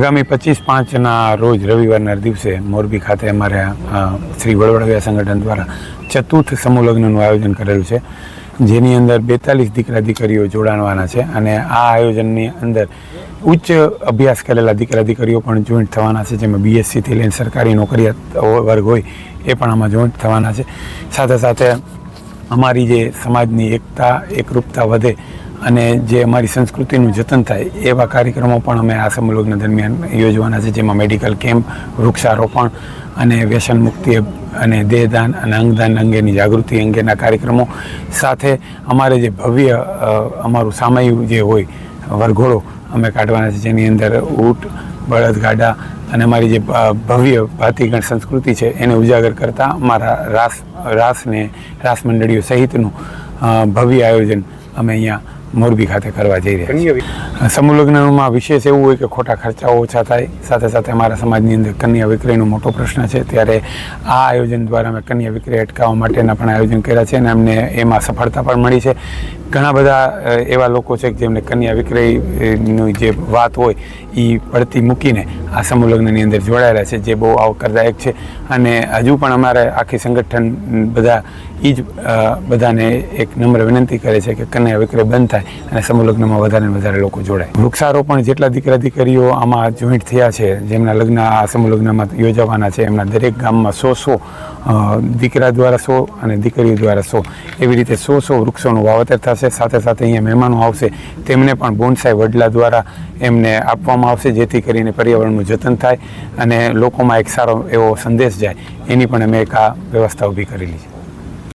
આગામી પચીસ પાંચના રોજ રવિવારના દિવસે મોરબી ખાતે અમારે શ્રી વડવડવ્યા સંગઠન દ્વારા ચતુર્થ સમૂહ લગ્નનું આયોજન કરેલું છે, જેની અંદર બેતાલીસ દીકરા દીકરીઓ જોડાણવાના છે અને આ આયોજનની અંદર ઉચ્ચ અભ્યાસ કરેલા દીકરા દીકરીઓ પણ જોઈન્ટ થવાના છે, જેમાં બીએસસીથી લઈને સરકારી નોકરિયાત વર્ગ હોય એ પણ આમાં જોઈન્ટ થવાના છે. સાથે સાથે અમારી જે સમાજની એકતા, એકરૂપતા વધે અને જે અમારી સંસ્કૃતિનું જતન થાય, એવા કાર્યક્રમો પણ અમે આ સમલગ્ન દરમિયાન યોજવાના છે, જેમાં મેડિકલ કેમ્પ, વૃક્ષારોપણ અને વ્યસન મુક્તિ અને દેહદાન અને અંગદાન અંગેની જાગૃતિ અંગેના કાર્યક્રમો. સાથે અમારે જે ભવ્ય અમારું સામયિક જે હોય, વરઘોડો અમે કાઢવાના છે, જેની અંદર ઊંટ, બળદગાડા અને અમારી જે ભવ્ય ભાતીગણ સંસ્કૃતિ છે, એને ઉજાગર કરતા અમારા રાસ, રાસને, રાસ મંડળીઓ સહિતનું ભવ્ય આયોજન અમે અહીંયા મોરબી ખાતે કરવા જઈ રહ્યા સમૂહ લગ્નમાં વિશેષ એવું હોય કે ખોટા ખર્ચાઓ ઓછા થાય સાથે સાથે અમારા સમાજની અંદર કન્યા વિક્રયનો મોટો પ્રશ્ન છે. ત્યારે આ આયોજન દ્વારા અમે કન્યા વિક્રય અટકાવવા માટેના પણ આયોજન કર્યા છે અને અમને એમાં સફળતા પણ મળી છે. ઘણા બધા એવા લોકો છે કે જેમને કન્યા વિક્રયની જે વાત હોય એ પડતી મૂકીને આ સમૂહ લગ્નની અંદર જોડાયેલા છે જે બહુ આવકારદાયક છે. અને હજુ પણ અમારે આખી સંગઠન બધા એ જ બધાને એક નમ્ર વિનંતી કરે છે કે કન્યા વિક્રય બંધ થાય. અને સમૂહ લગ્નમાં વધારે ને વધારે લોકો જોડાય. વૃક્ષારોપણ જેટલા દીકરા દીકરીઓ આમાં જોઈન્ટ થયા છે, જેમના લગ્ન આ સમૂહ લગ્નમાં યોજાવાના છે, એમના દરેક ગામમાં સો સો દીકરા દ્વારા સો અને દીકરીઓ દ્વારા સો. એવી રીતે સો સો વૃક્ષોનું વાવેતર થશે, સાથે સાથે અહીંયા મહેમાનો આવશે. તેમને પણ બોનસાઈ વડલા દ્વારા એમને આપવામાં આવશે, જેથી કરીને પર્યાવરણનું જતન થાય અને લોકોમાં એક સારો એવો સંદેશ જાય. એની પણ અમે એક આ વ્યવસ્થા ઊભી કરેલી છે.